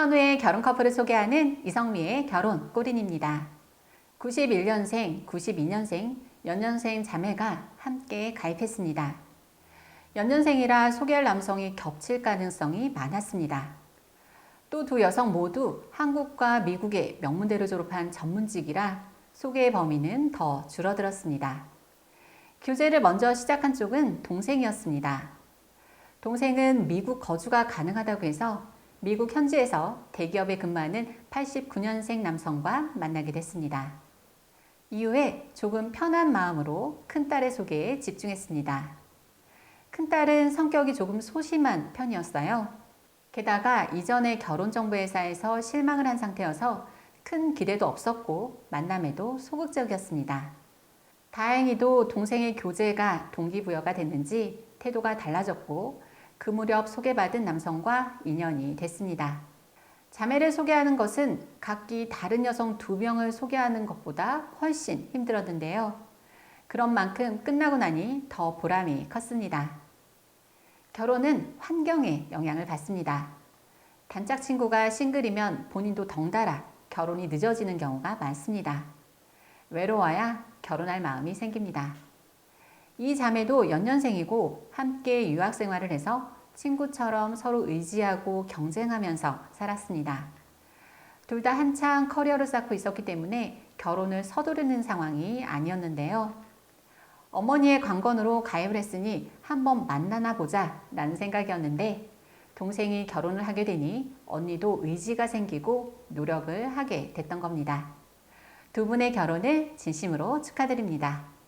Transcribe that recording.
선우의 결혼 커플을 소개하는 이성미의 결혼 꼬린입니다. 91년생, 92년생, 연년생 자매가 함께 가입했습니다. 연년생이라 소개할 남성이 겹칠 가능성이 많았습니다. 또 두 여성 모두 한국과 미국의 명문대를 졸업한 전문직이라 소개의 범위는 더 줄어들었습니다. 교제를 먼저 시작한 쪽은 동생이었습니다. 동생은 미국 거주가 가능하다고 해서 미국 현지에서 대기업에 근무하는 89년생 남성과 만나게 됐습니다. 이후에 조금 편한 마음으로 큰딸의 소개에 집중했습니다. 큰딸은 성격이 조금 소심한 편이었어요. 게다가 이전에 결혼정보회사에서 실망을 한 상태여서 큰 기대도 없었고 만남에도 소극적이었습니다. 다행히도 동생의 교제가 동기부여가 됐는지 태도가 달라졌고 그 무렵 소개받은 남성과 인연이 됐습니다. 자매를 소개하는 것은 각기 다른 여성 두 명을 소개하는 것보다 훨씬 힘들었는데요. 그런 만큼 끝나고 나니 더 보람이 컸습니다. 결혼은 환경에 영향을 받습니다. 단짝 친구가 싱글이면 본인도 덩달아 결혼이 늦어지는 경우가 많습니다. 외로워야 결혼할 마음이 생깁니다. 이 자매도 연년생이고 함께 유학 생활을 해서 친구처럼 서로 의지하고 경쟁하면서 살았습니다. 둘 다 한창 커리어를 쌓고 있었기 때문에 결혼을 서두르는 상황이 아니었는데요. 어머니의 관건으로 가입을 했으니 한번 만나나 보자 라는 생각이었는데 동생이 결혼을 하게 되니 언니도 의지가 생기고 노력을 하게 됐던 겁니다. 두 분의 결혼을 진심으로 축하드립니다.